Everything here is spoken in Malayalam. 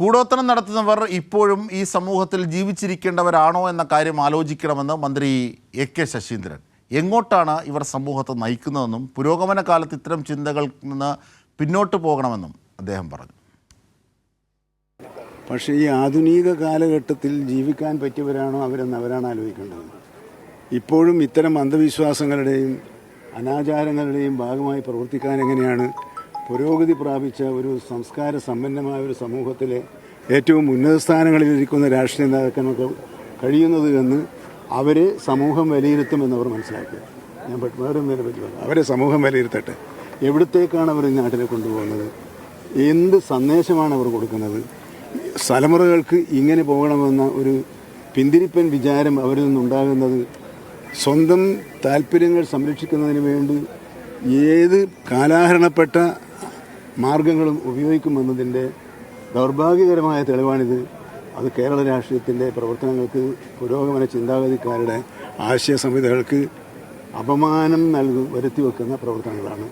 കൂടോത്തരം നടത്തുന്നവർ ഇപ്പോഴും ഈ സമൂഹത്തിൽ ജീവിച്ചിരിക്കേണ്ടവരാണോ എന്ന കാര്യം ആലോചിക്കണമെന്ന് മന്ത്രി എ കെ ശശീന്ദ്രൻ. എങ്ങോട്ടാണ് ഇവർ സമൂഹത്തെ നയിക്കുന്നതെന്നും പുരോഗമന കാലത്ത് ഇത്തരം ചിന്തകളിൽ നിന്ന് പിന്നോട്ട് പോകണമെന്നും അദ്ദേഹം പറഞ്ഞു. പക്ഷേ ഈ ആധുനിക കാലഘട്ടത്തിൽ ജീവിക്കാൻ പറ്റിയവരാണോ അവരെന്ന് അവരാണ് ആലോചിക്കേണ്ടത്. ഇപ്പോഴും ഇത്തരം അന്ധവിശ്വാസങ്ങളുടെയും അനാചാരങ്ങളുടെയും ഭാഗമായി പ്രവർത്തിക്കാൻ എങ്ങനെയാണ് പുരോഗതി പ്രാപിച്ച ഒരു സംസ്കാര സമ്പന്നമായ ഒരു സമൂഹത്തിലെ ഏറ്റവും ഉന്നത സ്ഥാനങ്ങളിലിരിക്കുന്ന രാഷ്ട്രീയ നേതാക്കന്മാർക്ക് കഴിയുന്നത് എന്ന് അവരെ സമൂഹം വിലയിരുത്തുമെന്ന് അവർ മനസ്സിലാക്കുക ഞാൻ പെട്ടെന്ന് പറ്റി അവരെ സമൂഹം വിലയിരുത്തട്ടെ. എവിടത്തേക്കാണ് അവർ നാട്ടിനെ കൊണ്ടുപോകുന്നത്? എന്ത് സന്ദേശമാണ് അവർ കൊടുക്കുന്നത്? തലമുറകൾക്ക് ഇങ്ങനെ പോകണമെന്ന ഒരു പിന്തിരിപ്പൻ വിചാരം അവരിൽ നിന്നുണ്ടാകുന്നത് സ്വന്തം താല്പര്യങ്ങൾ സംരക്ഷിക്കുന്നതിന് വേണ്ടി ഏത് കാലാഹരണപ്പെട്ട മാർഗങ്ങളും ഉപയോഗിക്കുമെന്നതിന്റെ ദൗർഭാഗ്യകരമായ തെളിവാണിത്. അത് കേരള രാഷ്ട്രീയത്തിന്റെ പ്രവർത്തനങ്ങൾക്ക് പുരോഗമന ചിന്താഗതിക്കാരുടെ ആശയ സംഹിതകൾക്ക് അപമാനം നൽകി വരുത്തി വെക്കുന്ന പ്രവർത്തനങ്ങളാണ്.